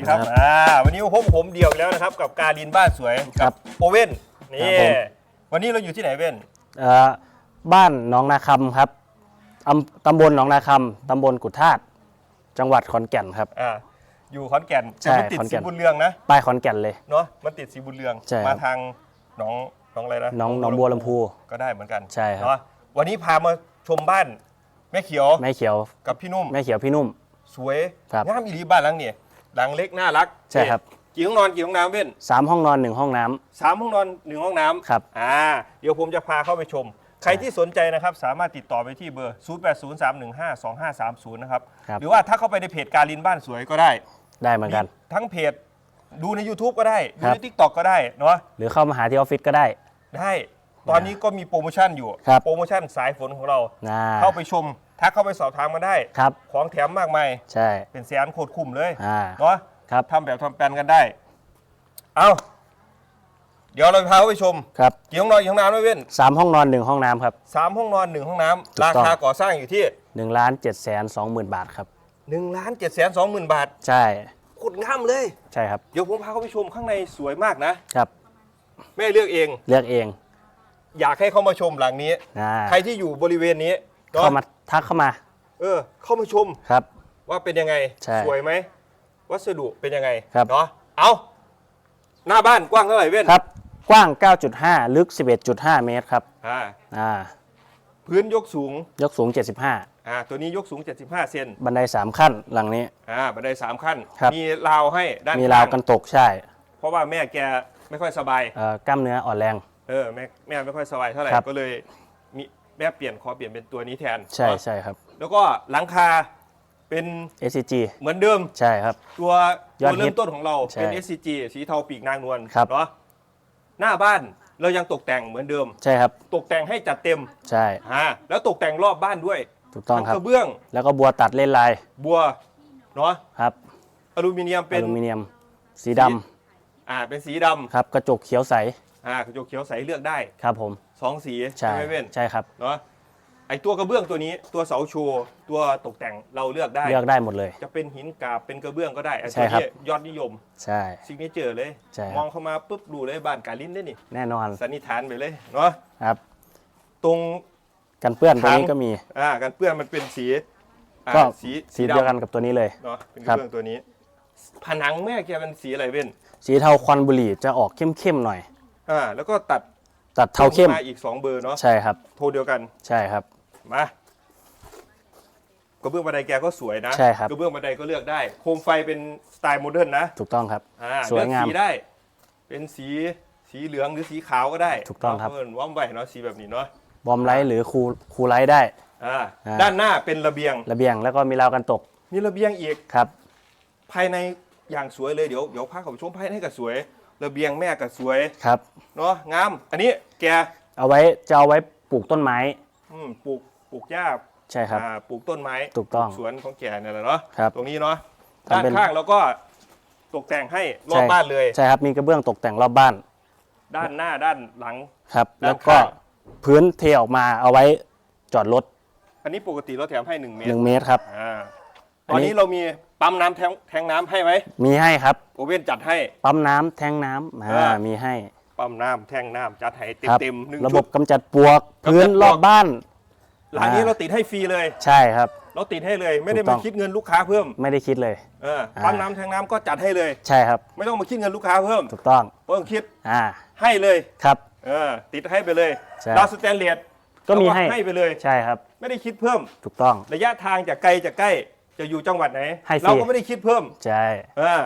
ดีครับสวัสดีครับครับ อ่า วันนี้พบผมเดียวอีกแล้วนะครับ กับการินบ้านสวยครักับโอเว่น นี่ ครับผม วันนี้เราอยู่ที่ไหนเว่น เอ่อบ้านหนองนาคำครับอำตำบลหนองนาคำตำบลกุธาตุจังหวัดขอนแก่นครับ อ่า อยู่ขอนแก่นใช่แต่มันติดขอนแก่สีนบุญเรืองนะป้ายขอนแก่นเลย เนาะมันติดสีบุญเรือง ใช่ครับมาทางหนองหนองอะไรนะหนองหนองบัวลำพูก็ได้เหมือนกันใช่ครับ เนาะวันนี้พามาชมบ้านแม่เขียวแม่เขียวกับพี่นุ่ม แม่เขียวพี่นุ่ม สวย ครับ งามอีหลีบ้านหลังนี่ หลังเล็กน่ารักใช่ครับกี่ห้องนอนกี่ห้องน้ำเว้นสามห้องนอนหนึ่งห้องน้ำ สามห้องนอนหนึ่งห้องน้ำครับ อ่า เดี๋ยวผมจะพาเข้าไปชม ใครที่สนใจนะครับ สามารถติดต่อไปที่เบอร์ 0803152530 นะครับ ครับหรือว่าถ้าเข้าไปในเพจการลินบ้านสวยก็ได้ ได้เหมือนกันมีทั้งเพจดูใน YouTube ก็ได้ ดูครับใน TikTok ก็ได้เนาะ หรือเข้ามาหาที่ออฟฟิศก็ได้ ได้ ตอนนี้ก็มีโปรโมชั่นอยู่ ครับ โปรโมชั่นสายฝนของเรา นะ เข้าไปชม ทักเข้าไปสอบถามมาได้ ครับ ของแถมมากมาย ใช่ เป็นแสนโคตรคุ้มเลยอ่า เนาะครับ ทำแบบทำแปลนกันได้ เอาเดี๋ยวเราพาไปชมครับกี่ห้องนอนกี่ห้องน้ำไม่เว้นสามห้องนอนหนึ่งห้องน้ำครับ สามห้องนอนหนึ่งห้องน้ถูำกราต้อง คาก่อสร้างอยู่ที่หนึ่งล้านเจ็ดแสนสองหมื่นบาทครับ 1นึ่งล้านเจ็ดแสนสองหมื่นบาทใช่ โคตรงามเลย ใช่ครับ เดี๋ยวผมพาเข้าไปชมข้างในสวยมากนะครับ แม่เลือกเอง เลือกเองอยากให้เข้ามาชมหลังนี้นะใครที่อยู่บริเวณนี้เนอะเข้ามา ทักเข้ามาเออ เข้ามาชมครับ ว่าเป็นยังไง ใช่สวยไหม วัสดุเป็นยังไงครับ เนาะเอาหน้าบ้านกว้างเท่าไหร่เว้นครับ กว้าง 9.5 ลึก 11.5 เมตรครับอ่าอ่าพื้นยกสูงยกสูงอ่าตัวนี้ยกสูง 75 เซน75บันได 3 ขั้นหลังนี้ อ่าบันไดสามขั้น ครับ มีราวให้ด้านมีราวข้งกันตกใช่เพราะว่าแม่แกไม่ค่อยสบาย เอ่อกล้ามเนื้ออ่อนแรง เออแม่แม่ไม่ค่อยสบายเท่าไหร่ ครับก็เลยมี แม่เปลี่ยนขอเปลี่ยนเป็นตัวนี้แทนใช่เนอะใช่ครับ แล้วก็หลังคาเป็น SCG เหมือนเดิม ใช่ครับ ตัวยอตัดวฮิตเริ่มต้นของเราใช่เป็น SCG สีเทาปีกนางนวลครับ เนาะหน้าบ้านเรายังตกแต่งเหมือนเดิม ใช่ครับตกแต่งให้จัดเต็มใช่อ่าแล้วตกแต่งรอบบ้านด้วยถูกต้องทั้งครับกระเบื้องแล้วก็บัวตัดเล่นลายบัวเนาะครับอลูมิเนียมอเป็นลูมิเนียม สีดำอ่าเป็นสีดำครับกระจกเขียวใส อ่ากระจกเขียวใสเลือกได้ ครับผม สองสีใช่ไหมเว้นใช่ครับเนาะไอตัวกระเบื้องตัวนี้ตัวเสาโชว์ตัวตกแต่งเราเลือกได้เลือกได้หมดเลย จะเป็นหินกาบเป็นกระเบื้องก็ได้ไอ้ใช่ตัวครับนี้ยอดนิยมใช่ซิกเนเจอร์เลยใช่ครับมองเข้ามาปุ๊บดูเลยบ้านกาลินได้นี่แน่นอนสันนิษฐานไปเลยเนาะครับ ตรงกันเปื้อนตัวถังนี้ก็มีอ่ากันเปื้อนมันเป็นสีอ่าก็สีสีเดียวกันกับตัวนี้เลยเนาะเป็นกครัระบเบื้องตัวนี้ ผนังแม่แกเป็นสีอะไรเว้นสีเทาควันบุหรี่จะออกเข้มๆหน่อยอ่าแล้วก็ตัด ตัดเทาเข้มมาอีก2เบอร์เนาะใช่ครับ โทรเดียวกันใช่ครับ มากระเบื้องบันไดแกก็สวยนะใช่ครับ กระเบื้องบันไดก็เลือกได้ โคมไฟเป็นสไตล์โมเดิร์นนะถูกต้องครับ อ่าสวยงาม เลือกสีได้ เป็นสีสีเหลืองหรือสีขาวก็ได้ถูกต้องครับเพิ่นว่อมไหวเนาะสีแบบนี้เนาะบอมไลท์หรือคูคูไลท์ได้ อ่าอ่า ด้านหน้าเป็นระเบียง ระเบียงแล้วก็มีราวกันตกมีระเบียงอีก ครับ ภายในอย่างสวยเลยเดี๋ยวเดี๋ยวพาเขาไปชมภายในก็สวย ระเบียงแม่ก็สวยครับ เนาะงาม อันนี้แกเอาไว้จะเอาไว้ปลูกต้นไม้อืมปลูกปลูกหญ้าใช่ครับ อ่าปลูกต้นไม้ถูกต้องปลูสวนของแกเนี่ยแหละเนาะครับตรงนี้เนาะทำด้านเป็น ข้างเราก็ตกแต่งให้รอบใช่บ้านเลย ใช่ครับมีกระเบื้องตกแต่งรอบบ้านด้านหน้าด้านหลัง ครับ ด้านแล้วก็ข้าง พื้นเทออกมาเอาไว้จอดรถอันนี้ปกติเราแถมให้1เมตร1เมตรครับ อ่าอัตอนนนี้นี้เรามี ปั๊มน้ำแทงแทงน้ำให้ไหมมีให้ครับ โอเว่นจัดให้ ปั๊มน้ำแทงน้ำอ่าอ่ามีให้ ปั๊มน้ำแทงน้ำจัดให้เต็มครับ เต็มหนึ่งระชุบดบกำจัดปลวกกำจัดพื้นปลวก รอบบ้าน หลังนี้อ่า เราติดให้ฟรีเลย ใช่ครับ เราติดให้เลยไม่ได้ถูกต้มาอง คิดเงินลูกค้าเพิ่มไม่ได้คิดเลย เอออ่าปั๊มน้ำแทงน้ำก็จัดให้เลย ใช่ครับ ไม่ต้องมาคิดเงินลูกค้าเพิ่มถูกต้องไม่ต้องคิดอ่า ให้เลยครับ เออติดให้ไปเลยใช่ ดาวสแตนเลสก็มีให้ ให้ไปเลย ใช่ครับ ไม่ได้คิดเพิ่ม ถูกต้อง ระยะทางจากไกลจากใกล้ จะอยู่จังหวัดไหน ให้ฟรี เราก็ไม่ได้คิดเพิ่มใช่ เออ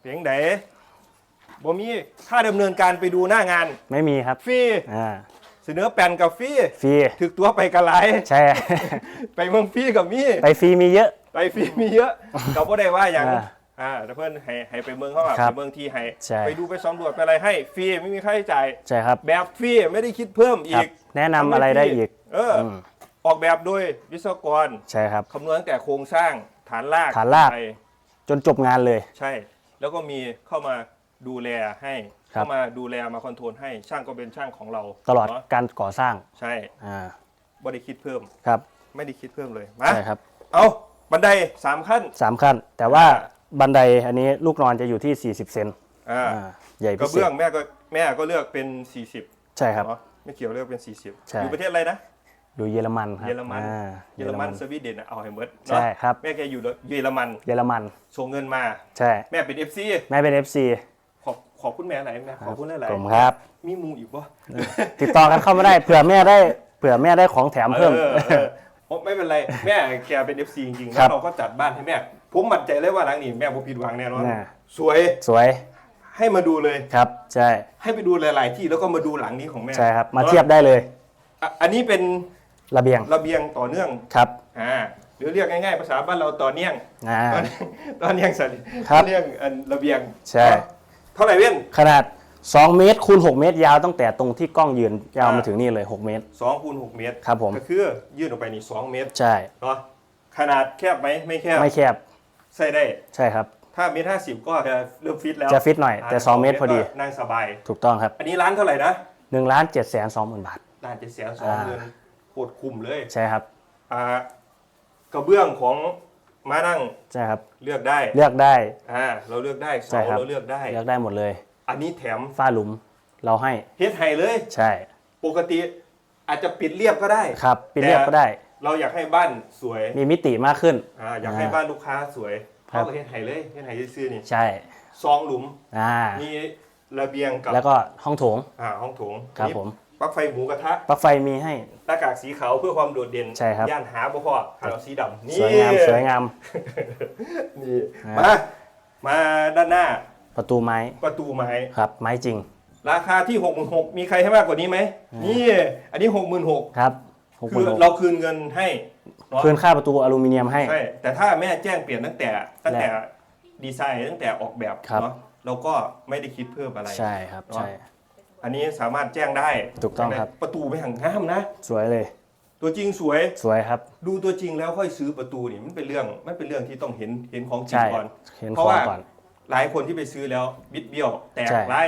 เพียงไหนบ่มีค่าดำเนินการไปดูหน้างานไม่มีครับ ฟรีอ่า เสนอแผ่นกับฟรีฟรี ถึกตัวไปกระไรใช่ ไปเมืองฟรีกับมีไปฟรีมีเยอะ ไปฟรีมีเยอะ เราก็ได้ว่าอย่างอ่าอ่าแต่เพื่อนให้ให้ไปเมืองเขาแบบครับไปเมืองที่ให้ใช่ ไปดูไปสำรวจไปอะไรให้ฟรีไม่มีค่าใช้จ่าย ใช่ครับแบบฟรีไม่ได้คิดเพิ่มครัอีบกแนะนำอะไรได้อีก เอออม ออกแบบโดยวิศวกรใช่ครับ คำนวณตั้งแต่โครงสร้างฐานรากฐานราก ไปจนจบงานเลย ใช่ แล้วก็มีเข้ามาดูแลให้ ครับ เข้ามาดูแลมาคอนโทรลให้ช่างก็เป็นช่างของเราตลอดเนาะการก่อสร้างใช่อ่าไม่ได้คิดเพิ่ม ครับไม่ได้คิดเพิ่มเลยมาใช่ครับเอาบันไดสามขั้น สามขั้น แต่ว่าอ่าบันไดอันนี้ลูกนอนจะอยู่ที่ 40 เซนอ่าอ่าใหญ่กพิระเศเบื้อษงแม่ก็แม่ก็เลือกเป็น 40ใช่ครับ เนาะไม่เกี่ยวเลือกเป็น 40 ใช่ อยู่ประเทศอะไรนะ ดูเยอรมันครับเยอรมัน อ่าเยอรมันสวีเดนอะเอาให้หมดใช่เนาะครับ แม่แกอยู่เยอรมันเยอรมัน ส่งเงินมา ใช่ แม่เป็น FC แม่เป็น FC ขอบขอบคุณแม่หลายแม่ขอบคุณหลายผมครับ ๆมีหมูอีกปะติดต่อกันเข้ามาได้เผื่อแม่ได้เผื่อแม่ได้ของแถมเพิ่ม ออเออโอ้ไม่เป็นไร แม่แกเป็น FC จริงๆครัแล้วบเราก็จัดบ้านให้แม่ ผมมั่นใจเลยว่าหลังนี้แม่ผมผิดหวังแน่นอนน่ะ สวยสวยให้มาดูเลย ครับใช่ให้ไปดูหลาย ๆ ที่แล้วก็มาดูหลังนี้ของแม่ใช่ครับ มาเทียบได้เลย อะอันนี้เป็น ระเบียงระเบียงต่อเนื่องครับอ่าหรือเรียกง่ายๆ ภาษาบ้านเราต่อเนื่องอ่าต่อเนื่องต่อเนื่องสันครับต่อเนื่องอันระเบียงใช่เท่าไหร่เว้นขนาด 2 เมตรคูณ6เมตรยาวตั้งแต่ตรงที่กล้องยืนยาวมาอ่าถึงนี่เลย 6 เมตรสองคูณหกเมตรครับผมก็คือยื่นออกไปนี่สองเมตรใช่เนาะขนาดแคบไหมไม่แคบไม่แคบใส่ได้ใช่ครับถ้าเมตรห้าสิบก็จะเริ่มฟิตแล้วจะฟิตหน่อยแต่า2เมตรพอดีก็นั่งสบายถูกต้องครับ อันนี้ร้านเท่าไหร่นะ1ล้าน7แสน2หมื่นบาทร้านเจ็ดแสนสองหมื่น โคตรคุ้มเลยใช่ครับอ่ากระเบื้องของมานั่งใช่ครับ เลือกได้เลือกได้ อ่าเราเลือกได้ใช่เสาครับ เราเลือกได้ เลือกได้หมดเลยอันนี้แถมฝ้าหลุมเราให้เฮ็ดไฮเลย ใช่ปกติอาจจะปิดเรียบก็ได้ ครับปิดเรียบก็ได้ เราอยากให้บ้านสวยมีมิติมากขึ้น อ่าอยากให้บ้านลูกค้าสวยครัเข้าบกับเฮ็ดไฮเลยเฮ็ดไฮซื่อๆนี่ใช่ซองหลุมอ่ามีระเบียงกับแล้วก็ห้องโถงอ่าห้องโถงครับนี่ผม ปลั๊กไฟหมูกระทะปลั๊กไฟมีให้ หน้ากากสีขาวเพื่อความโดดเด่นใช่ครับ ย่านหาบ่พอหาเอาสีดำนี่สวยงามสวยงาม นี่อ่ามา มาด้านหน้าประตูไม้ประตูไม้ครับ ไม้จริง ราคาที่6 6 0 0มีใครให้มากกว่านี้ไหมนี่อันนี้ 6 6 0 0ครับหกคือหกเราคืนเงินให้เนาะคืนค่าประตูอลูมิเนียมให้ใช่แต่ถ้าแม่แจ้งเปลี่ยนตั้งแต่ตั้งแต่ดีไซน์ตั้งแต่ออกแบบครับเนาะเราก็ไม่ได้คิดเพิ่มอะไรใช่ครับเนอะใช่ อันนี้สามารถแจ้งได้ถูกต้องครับ ประตูไม่ห่างงามนะ สวยเลย ตัวจริงสวย สวยครับ ดูตัวจริงแล้วค่อยซื้อประตูนี่มันเป็นเรื่องมันเป็นเรื่องที่ต้องเห็นเห็นของจริงใช่ก่อน เห็นเพขราะองว่าก่อน หลายคนที่ไปซื้อแล้วบิดเบี้ยว แตกใช่ไล่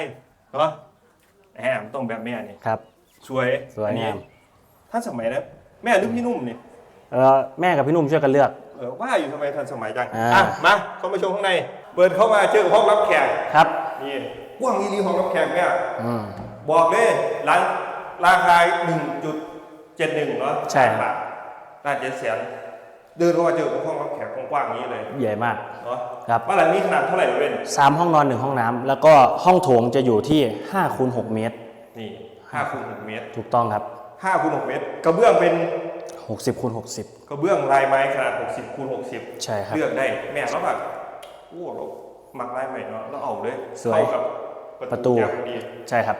เนาะแหมต้องแบบแม่นี่ครับ สวยสวยอันนี้งาม ท่านสมัยนะแม่หรือพี่นุ่มนี่เออแม่กับพี่นุ่มช่วยกันเลือก เออว่าอยู่ทำไมทันสมัยจังอ่า อะมาเข้ามาชมข้างใน เปิดเข้ามาเจอกับห้องรับแขกครับ นี่กว้างนี่ดีห้องรับแขกเนี่ย อืม บอกเลยร้านราคา1.71เนาะใช่ครับ น่าเจ็ดแสนเดินเข้ามาเจอกับห้องรับแขกกว้างๆอย่างนี้เลยใหญ่มากเนาะครับบ้านหลังนี้ขนาดเท่าไหร่เว้นสามห้องนอนหนึ่งห้องน้ำแล้วก็ห้องโถงจะอยู่ที่5คูณ6เมตร นี่5คูณ6เมตรถูกต้องครับ5คูณ6เมตร กระเบื้องเป็น60คูณ60กระเบื้องลายไม้ขนาด60คูณ60ใช่ครับเลือกได้แม่แล้วแบบโอ้เรามักลายใหม่เนาะเราเอาเลยสวยเข้ากับประตูอย่างดีใช่ครับ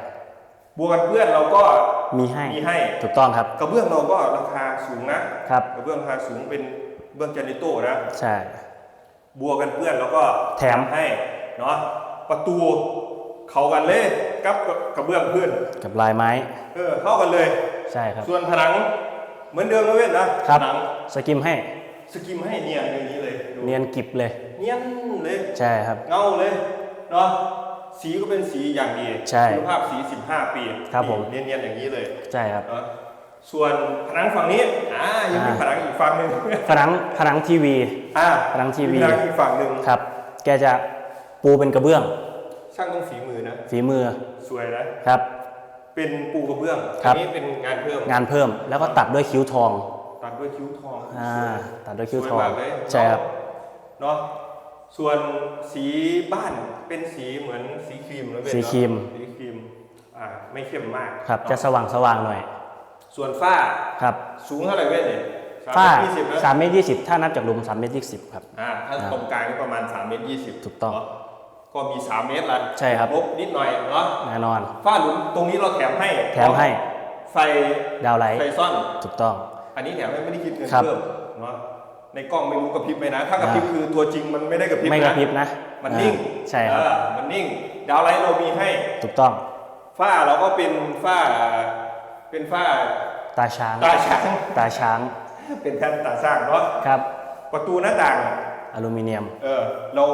บวกกันเพื่อนเราก็มีให้มีให้ถูกต้องครับกระเบื้องเราก็ราคาสูงนะครับกระเบื้องราคาสูงเป็นเบื้องเจนิโต้นะใช่บวกกันเพื่อนแล้วก็แถมให้เนาะประตูเข้ากันเลยกับกระเบื้องเพื่อนกับลายไม้เออเข้ากันเลยใช่ครับ ส่วนผนังเหมือนเดิมนะเว้นนะครับผนังสกิมให้สกิมให้เนียนอย่างนี้เลยดูเนียนกิบเลย เนียนเลย ใช่ครับ เงาเลยเนาะ สีก็เป็นสีอย่างดีใช่คุณภาพสี 15 ปีครับผม เนียนๆอย่างนี้เลยใช่ครับ เนาะส่วนผนังฝั่งนี้อ่ายังมีอ่า ผนังอีกฝั่งหนึ่งผนังผนังทีวี อ่าผนังทีวี มีผนังอีกฝั่งหนึ่งครับ แกจะปูเป็นกระเบื้อง ช่างต้องฝีมือนะฝีมือสวยนะครับ เป็นปูกระเบื้องครัอับนี้เป็นงานเพิ่มงานเพิ่มแล้วก็ตัดด้วยคิ้วทองตัดด้วยคิ้วทองอ่าสวยตัดด้วยคิ้วสวยทองมากเลยใช่ครับ เนาะ ส่วนสีบ้านเป็นสีเหมือนสีครีมนะเว้ยสีครีมเนาะสีครีมอ่าไม่เข้มมากครับจะเนาะสว่างสว่างหน่อย ส่วนฝ้าครับสูงเท่าไหร่เว้ยเนี่ยฝ้ายี่สิบนะสามเมตรยี่สิบถ้านับจากหลุมสามเมตรยี่สิบครับอ่าถ้าตรงกลางก็ประมาณ3เมตร20ถูกต้องเนาะก็มี 3 เมตรละใช่ครับลบนิดหน่อยเนาะแน่นอนฝ้าหลุมตรงนี้เราแถมให้แถมให้ไฟดาวไลท์ไฟซ่อนถูกต้อง อันนี้แถมให้ไม่ได้คิดเงินครับเพิ่มเนาะ ในกล้องไม่รู้กระพริบไหมนะ ถ้ากระพริบคือตัวจริงมันไม่ได้กระพริบไม่กระพริบนะนะมันนิ่งอ่าใช่ครับเออมันนิ่ง ดาวไลท์เรามีให้ถูกต้องฝ้าเราก็เป็นฝ้าเป็นฝ้าตาช้างตาช้างตาช้าง เป็นแผ่นตาสร้างเนาะครับ ประตูหน้าต่างอลูมิเนียม เออเรา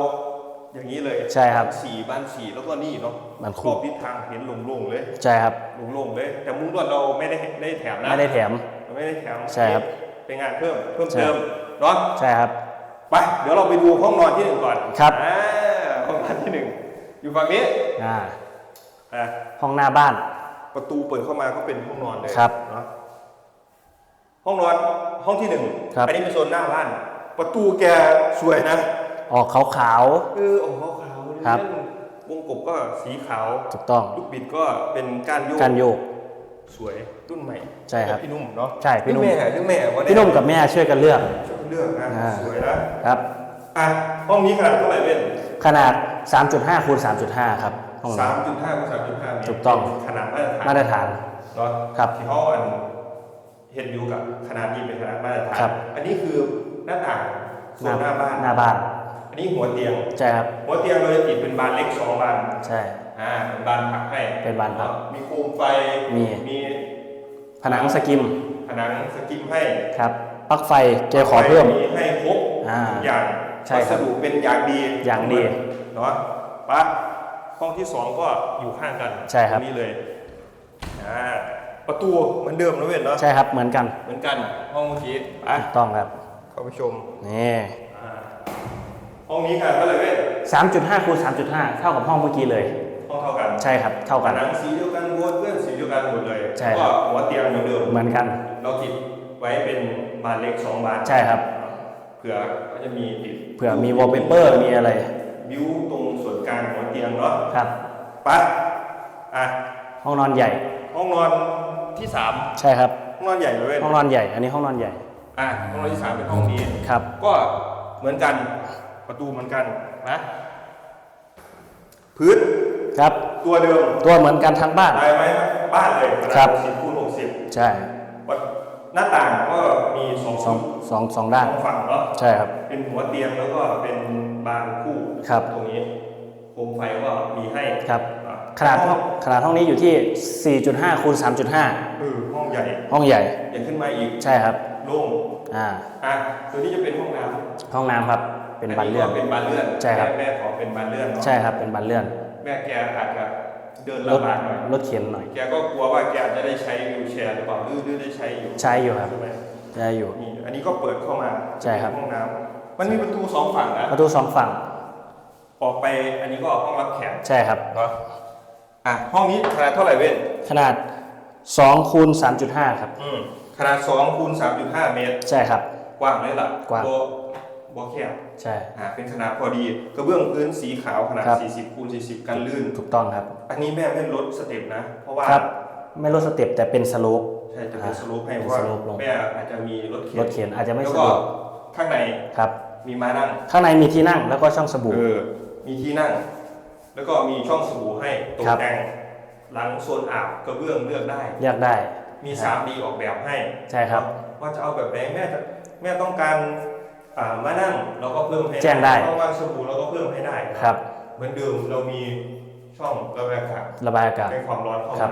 อย่างนี้เลยใช่ครับสีบ้านสีแล้วก็นี่เนาะบ้านคู่รอบทิศทางเห็นโล่งๆเลยใช่ครับโล่งๆเลย แต่มุ้งลวดเราไม่ได้ได้แถมนะไม่ได้แถมเราไม่ได้แถมใช่ครับเป็นงานเพิ่มเพิ่มใช่เติม เนาะใช่ครับ ไปเดี๋ยวเราไปดูห้องนอนที่หนึ่งก่อนครับอ่าห้องนอนที่หนึ่งอยู่ฝั่งนี้อ่าอะห้องหน้าบ้าน ประตูเปิดเข้ามาก็เป็นห้องนอนเลยครับเนาะห้องนอนห้องที่หนึ่งครับ อันี้เป็นโซนหน้าบ้าน ประตูแกสวยนะออกขาว เออโอ้โหขาวๆครับ เล่นวงกบก็สีขาว ๆถูกต้องลูกบิดก็เป็นก้านโยกการโยก สวย รุ่นใหม่ใช่ครับพี่นุ่มเนาะใช่พี่นุ่มแม่ชื่อแม่ว่าได้พี่นุ่มกับแม่ช่วยกันเลือกช่วยเลือกนะอ่าสวยนะครับอะห้องนี้ขนาดเท่าไหร่เว้นขนาด 3.5คูณ3.5 ครับห้องนี้สามจุดห้าคูณสามจุดห้าเมตรถูกต้องขนาดมาตรฐานมาตรฐานเนาะครับที่เขาอันเห็นอยู่กับขนาดนี้เป็นขนาดมาตรฐานครับอันนี้คือหน้าต่างส่วนหน้าบ้านหน้าบ้าน อันนี้หัวเตียงใช่ครับหัวเตียงเราจะติดเป็นบานเล็กสองบานใช่อ่าเป็นบานผักให้เป็นบานผักมีโคมไฟมีมี ผนังสกิม ผนังสกิมให้ครับปลั๊กไฟแกขอเพิ่มมีให้ครบอ่า ทุกอย่างใช่ครับวัสดุเป็นอย่างดีอย่างดีเนาะปะห้องที่สองก็อยู่ข้างกันใช่ครับ ตงนี้เลยอ่าประตูเหมือนเดิมนะเว้นเนาะใช่ครับเหมือนกันเหมือนกันห้องเมื่อกี้อะถูกต้องครับเข้าไปชมนี่ อ่าห้องนี้กันเท่าไหร่เว้น3.5คูณ3.5 เท่ากับห้องเมื่อกี้เลย ห้องเท่ากันใช่ครับเท่าผกันนังสีเดียวกันวน กันหมดเลยใช่แล้วครัก็บหัวเตียงเหมือนเดิมเหมือนกัน เราติดไว้เป็นบานเล็กสองบานใช่ครับเผื่อก็จะมีติดเผื่อมีวอลเปเปอร์มีอะไร บิวตรงส่วนกลางหัวเตียงเนาะครับไปอะห้องนอนใหญ่ ห้องนอนที่สามใช่ครับห้องนอนใหญ่เลยเว้ยห้องนอนใหญ่ อันนี้ห้องนอนใหญ่อะห้องนอนที่สามเป็นห้องนี้ครับ ก็เหมือนกันประตูเหมือนกันนะพื้นครับ ตัวเดิมตัวเหมือนกันทั้งบ้านได้ไหมบ้านเลยขนาดครับสิบคูณหกสิบใช่หน้าต่างก็มีสองสองชุดสองสองด้านสองฝั่งเนาะใช่ครับ เป็นหัวเตียงแล้วก็เป็นบานคู่ครับตรงนี้โคมไฟก็มีให้ครับอะขนาดห้องขนาดห้องนี้อยู่ที่ 4.5คูณ3.5เออห้องใหญ่ ห้องใหญ่ใหญ่ขึ้นมาอีก ใช่ครับโล่งอ่าอะตัวนี้จะเป็นห้องน้ำห้องน้ำครับ เป็นบานเลื่อน เป็นบานเลื่อน ใช่ครับ แม่แม่ขอเป็นบานเลื่อนเนาะใช่ครับ เป็นบานเลื่อน แม่แกอาจจะเดินรถลำบากหน่อยรถเข็นหน่อย แกก็กลัวว่าแกจะได้ใช้วิวแชร์หรือเปล่าหรือหรือได้ใช้อยู่ใช้อยู่ครับใช่ไหมได้อยู่นี่อันนี้ก็เปิดเข้ามาใช่ครับห้องน้ำมันมีประตูสองฝั่งนะประตูสองฝั่ง ออกไปอันนี้ก็ห้องรับแขกใช่ครับเนาะอะห้องนี้ขนาดเท่าไหร่เว้นขนาด2คูณ3.5ครับอืมขนาด2คูณ3.5เมตร ใช่ครับ กว้างเลยล่ะกว้างโบโบแคบ ใช่อ่าเป็นขนาดพอดีกระเบื้องพื้นสีขาวขนาดครับ40คูณ40 กันลื่น ถูกต้องครับ อันนี้แม่ไม่ลดสเต็ปนะ เพราะว่าครับไม่ลดสเต็ปแต่เป็นสโลปใช่จะเป็นอ่าสโลปให้เป็นเพราะว่าสโลปลงแม่อาจจะมีรถเข็นรถเข็นอาจจะไม่แล้วสะก็ดวกข้างในครับ มีม้านั่ง ข้างในมีที่นั่งแล้วก็ช่องสบู่เออมีที่นั่ง แล้วก็มีช่องสบู่ให้ตกครับแต่งหลังโซนอาบกระเบื้องเลือกได้เรียกได้ มี 3D ออกแบบให้ ใช่ครับ ว่าจะเอาแบบไหนแม่จะแม่ต้องการอ่า มานั่งเราก็เพิ่มให้แจ้งได้ต้องการสบู่เราก็เพิ่มให้ได้ครับ เหมือนเดิมเรามีช่องระบายอากาศระบายอากาศ ให้ความร้อนเข้าครัมาบ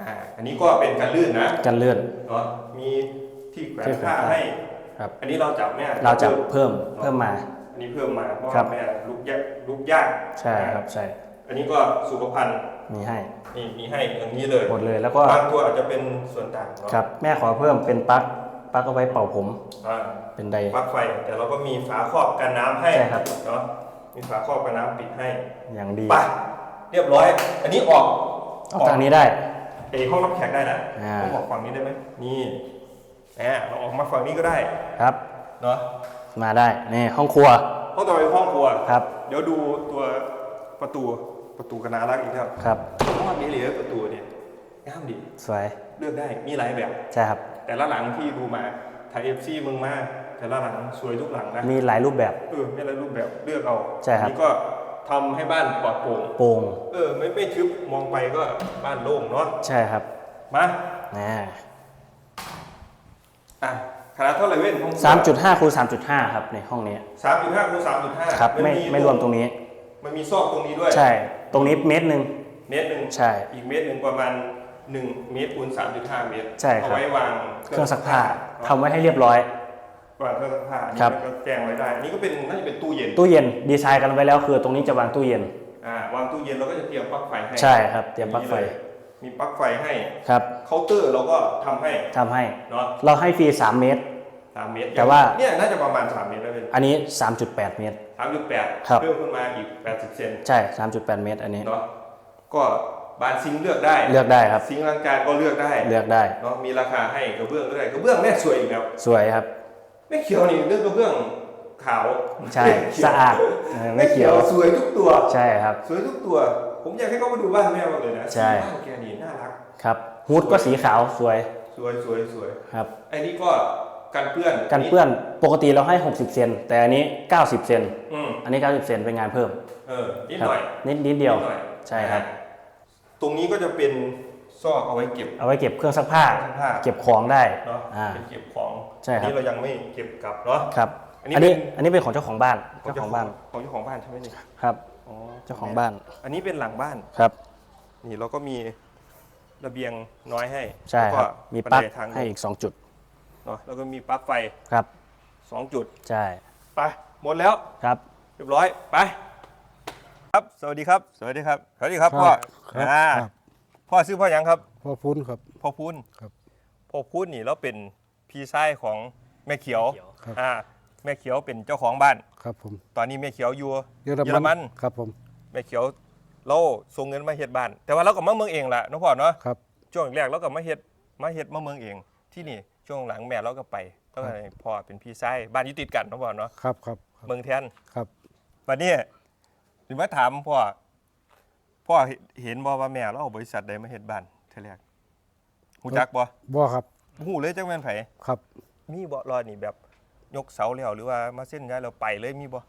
อ่าอันนี้ก็เป็นการลื่นนะกันเลื่อน เนาะมีที่แขวนที่แขวนผ้าผ้าให้ครับ อันนี้เราจับแม่เราจะเพิ่มเพิ่มมา อันนี้เพิ่มมาเพราะครัว่าบ แม่ลุกยากลุกยากใช่ครับใช่อันนี้ก็สุขภัณฑ์มีให้นี่มีให้อย่างนี้เลยหมดเลยแล้วก็บางตัวอาจจะเป็นส่วนต่างเนาะ ครับแม่ขอเพิ่มเป็นปลั๊ก ปลั๊กเอาไว้เป่าผมอ่าเป็นได ปลั๊กไฟ แต่เราก็มีฝาครอบกันน้ำให้ใช่ครับ เนาะมีฝาครอบกันน้ำปิดให้อย่างดีไปเรียบร้อย อันนี้ออกออกทางนี้ได้ เอยห้องรับแขกได้นะอ่า ต้องออกฝั่งนี้ได้ไหมนี่แหมเราออกมาฝั่งนี้ก็ได้ครับ เนาะมาได้นี่ห้องครัวห้องต่อไปห้องครัว ครับเดี๋ยวดูตัวประตูประตูกระนารักอีกครับครับห้องนี้เหลือประตูเนี่ยงามดีสวยเลือกได้มีหลายแบบ ใช่ครับ แต่ละหลังที่ดูมาถ่ายเอฟซีมึงมาแต่ละหลังสวยทุกหลังนะมีหลายรูปแบบเออไม่หลายรูปแบบเลือกเอาใช่ครับนี่ก็ทำให้บ้านปลอดโปร่งโปร่งเออไม่ไม่ทึบมองไปก็บ้านโล่งเนาะใช่ครับมานะอะขนาดเท่าไหร่เว้นห้องสามจุดห้าคูณสามจุดห้าครับในห้องนี้สามจุดห้าคูณสามจุดห้าครับไม่ไม่รวมตรงนี้ มันมีซอกตรงนี้ด้วย ใช่ ตรงนี้เมตรหนึ่งเมตรหนึ่งใช่ อีกเมตรหนึ่งประมาณ หนึ่งเมตรคูณสามจุดห้าเมตรใช่ครับ เอาไว้วางเครื่องซักผ้าทำไว้ให้เรียบร้อย วางเครื่องซักผ้าอันครันี้บก็แจ้งไว้ได้อันนี้ก็เป็นน่าจะเป็นตู้เย็นตู้เย็นดีไซน์กันไว้แล้วคือตรงนี้จะวางตู้เย็น อ่าวางตู้เย็นเราก็จะเตรียมปลั๊กไฟให้ใช่ครับเตรียมปลั๊กไฟมีปลั๊กไฟให้ครับเคาน์เตอร์เราก็ทำให้ทำให้เนาะเราให้ฟรี 3 เมตร สามเมตรแต่ว่า เนี่ยน่าจะประมาณสามเมตรแล้วเป็นอันนี้ 3.8 เมตร สามจุดแปดครับ เพิ่มขึ้นมาอีกแปดสิบเซนใช่ 3.8 เมตรอันนี้ เนาะก็ บานซิงค์เลือกได้เลือกได้ครับ ซิงค์ล้างจานก็เลือกได้เลือกได้เนาะมีราคาให้กระเบื้องด้วยกระเบื้องแม่สวยอีกแล้วสวยครับ ไม่เขียวนี่เรื่องกระเบื้องขาวใช่ไม่เขียวสะอาดเออไม่เขียวสวยทุกตัวใช่ครับ สวยทุกตัว ผมอยากให้เขามาดูบ้านแม่มากเลยนะใช่บ้านแกนี่น่ารักครับฮูดก็สีขาวสวย สวยสวยสวยครับไอ้นี่ก็กันเปื้อนกันเปื้อนปกติเราให้ 60 เซนแต่อันนี้ 90 เซนอืมอันนี้ 90 เซนเป็นงานเพิ่ม เออนิดครัหน่อยนิดนิดเดียวนิหน่อใช่ครับ ตรงนี้ก็จะเป็นซอกเอาไว้เก็บ เอาไว้เก็บเครื่องซักผ้า เครื่องซักผ้า เก็บของได้เนาะอ่า เป็นเก็บของใช่ครับ อันนี้เรายังไม่เก็บกลับเนาะ ครับ อันนี้อันนี้เป็น อันนี้เป็นของเจ้าของบ้าน เจ้าของบ้าน ของเจ้าของบ้านใช่ไหมนี่ครับ อ๋อเจ้าของบ้าน อันนี้เป็นหลังบ้าน ครับ นี่เราก็มีระเบียงน้อยให้ใช่แล้วคก็รับ มีบันปลั๊กไดทางให้อีก 2 จุด เนาะแล้วก็มีปลั๊กไฟครับ สองจุด ใช่ ไป หมดแล้ว ครับ เรียบร้อย ไป ครับ สวัสดีครับ สวัสดีครับ สวัสดีครับครับพ่อครับอ่าครับ พ่อซื้อพ่อหยังครับ พ่อพุ้นครับ พ่อพูนครับพ่อพูนนี่เราเป็นพี่ชายของแม่เขียวครับ อ่าแม่เขียวเป็นเจ้าของบ้าน ครับผมตอนนี้แม่เขียวอยู่เยอเยอรมันครับผมแม่เขียวเราส่งเงินมาเฮ็ดบ้าน แต่ว่าเราก็มาเมืองเองแหละน้องพ่อเนาะครับ ช่วงแรกเราก็มาเฮ็ดมาเฮ็ดมาเมืองเอง ที่นี่ช่วงหลังแม่เราก็ไปก็ให้พ่อเป็นพี่ชายบ้านอยู่ติดกันน้องพ่อเนาะครับครับครับเมืองแทนครับ วันนี้ ถึงมาถามพ่อพ่อเห็นบ่ว่าแม่เราเอาบริษัทใดมาเฮ็ดบ้านเท่าแรกหูจักบ่บ่ครับหูเลยจักแม่นไผครับ มีบ่รอนี่แบบ ยกเสาแล้วหรือว่ามาเส้นย้ายเราไปเลยมีบ่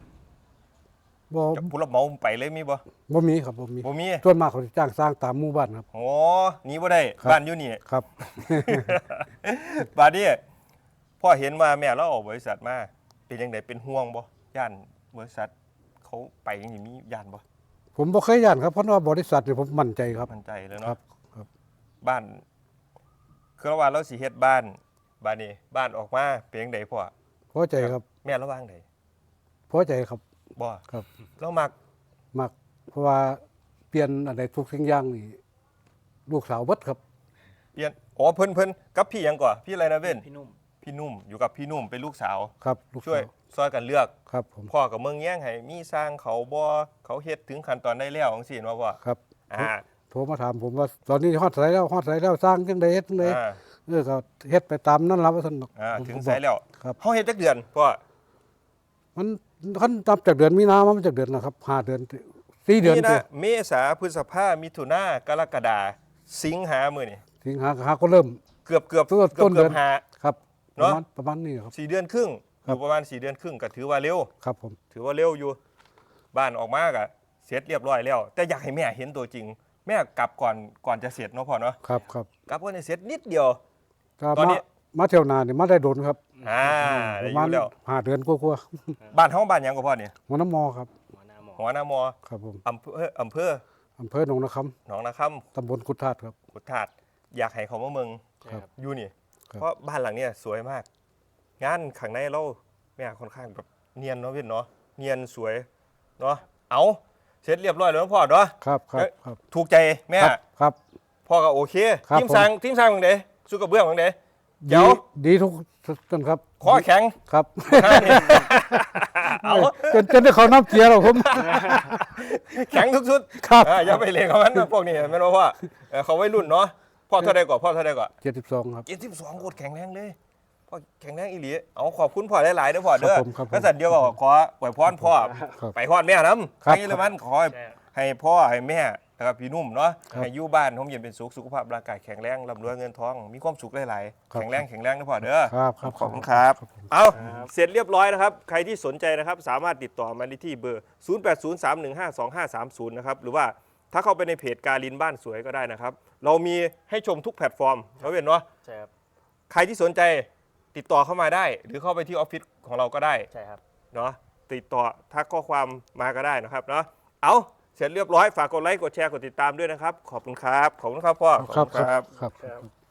บ่จะผู้รับเหมาไปเลยมีบ่บ่มีครับบ่มีบ่มีส่วนมากเขาจะจ้างสร้างตามหมู่บ้านครับโอ้หนีบ่ได้ครับบ้านอยู่นี่ครับบาดนี้พ่อเห็นว่าแม่เราออกบริษัทมาเป็นยังไงเป็นห่วงบ่ย่านบริษัท เขาไปยังนี้มีย่านบ่ผมบ่เคยย่านครับเพราะว่าบริษัทนี่ผมมั่นใจครับ มั่นใจเลยครัเนาะบ ครับ บ้าน คือว่าเราสิเฮ็ดบ้านบ้านนี้บ้านออกมาเป็นยังไงพ่อพอใจครับแม่ระวางไดพอใจครับบ่ครับเรามักมักเพราะว่าเปลี่ยนอะไรทุกสิ่งอย่างนี่ลูกสาวเบิดครับ เปลี่ยนอ๋อเพิ่นเพิ่นกับพี่หยังก่อนพี่อะไรนะเว้นพี่นุ่ม พี่นุ่มอยู่กับพี่นุ่มเป็นลูกสาว ครับลูกช่วยสาว ซอยกันเลือกครับผมพ่อกับเมืองแย่งให้มีสร้างเขาบ่เขาเฮ็ดถึงขั้นตอนได้แล้วจังซี่เนาะพ่อครับอ่าโทรมาถามผมว่าตอนนี้ฮอดไสแล้วฮอดไสแล้วสร้างจังไดเฮ็ดจังไดอ่าเออก็เฮ็ดไปตามนั้นล่ะว่าซั่นดอกอ่าผมถึงก็ไสแล้วครับเฮาเฮ็ดจักเดือนพ่อมันคันนับจากเดือนมีนามาจากเดือนนะครับห้าเดือนสี่เดือนมีเต็นะเมษาพฤษภามิถุนากรกฎาสิงหามื้อนี่สิงหาหาก็เริ่ม เกือบเกือบต้นเกือบต้นเดืเกืออนบหาครับปเนอะระมาณประมาณนี้ครับสี่เดือนครึ่ง อครับ ยู่ประมาณสี่เดือนครึ่งก็ถือว่าเร็ว ครับผม ถือว่าเร็วอยู่บ้านออกมากอะเสร็จเรียบร้อยแล้ว แต่อยากให้แม่เห็นตัวจริง แม่กลับก่อนก่อนจะเสร็จเนาะพ่อเนาะครับครับกลับก่อนจะเสร็จนิดเดียว ก็ตอนมานี้มาเที่ยวนาเนี่ยมาได้โดนครับอ่าปได้ระอมาณยู่แล้วห้าเดือนกว่าบ้านเฮาบ้านหยังกับพ่อเนี่ยๆหัวน้ำมอครับ หัวหน้าหมอหัวหน้ามอครับผมอำเภออำเภออำเภอหนองนาคหนองนาคำตำบลกุดธาตุครับำกุดถาดอยากให้เขามาเมืองครับ อยู่นี่ ครับ เพราะบ้านหลังเนี้ยสวยมาก งานข้างในเราแม่ค่อนข้างแบบเนียนเนาะพี่เนาะเนียนสวยเนาะเอาเสร็จเรียบร้อยแล้วเนาะพ่อเนาะครับครัเอ๊ะบครับถูกใจแม่ครับครับ พ่อก็โอเคครับทีมสร้างทีมสร้างของเดสู้กับเบื้องของเดเดี๋ยวดีดีทุกท่านครับข้อแข็งครับเอาจนจนได้เขาน้ำเกลียร์หรอกผมแข็งทุกชุดครับอ่าอย่าไปเลี้ยงเขามันนะพวกนี้แม่นบ่พ่อเออเขาไว้รุ่นเนาะพ่อเท่าใดก่อนพ่อเท่าใดก่อนเจ็ดสิบสองครับเจ็ดสิบสองโคตรแข็งแรงเลย พ่อแข็งแรงอีหลีเอาขอบคุณพ่อหลายๆเด้อพ่อเด้อครับผมครับผมก็สันเดียวก็ขอไหวพรพ่อครับไปฮอดแม่น้ำครับ ให้เลยมันขอให้ใช่ให้พ่อให้แม่นะครับพี่นุ่มเนาะครับให้อยู่บ้านผมเย็นเป็นสุขสุขภาพร่างกายแข็งแรงร่ำรวยเงินทองมีความสุขหลายๆครับแข็งแรงแข็งแรงนะพ่อเด้อ ครับครับ ขอบคุณครับครับผมเอาเสร็จเรียบร้อยนะครับ ใครที่สนใจนะครับ สามารถติดต่อมาได้ที่เบอร์ 0803152530 นะครับ หรือว่าถ้าเข้าไปในเพจการินบ้านสวยก็ได้นะครับ เรามีให้ชมทุกแพลตฟอร์มเราเห็นเนาะ ใช่ครับ ใครที่สนใจ ติดต่อเข้ามาได้ หรือเข้าไปที่ออฟฟิศของเราก็ได้ใช่ครับ เนาะติดต่อทักข้อความมาก็ได้นะครับเนาะเอาเสร็จเรียบร้อยฝากกดไลค์กดแชร์กดติดตามด้วยนะครับ ขอบคุณครับ ขอบคุณครับพ่อ ครับขอบคุณครับครับ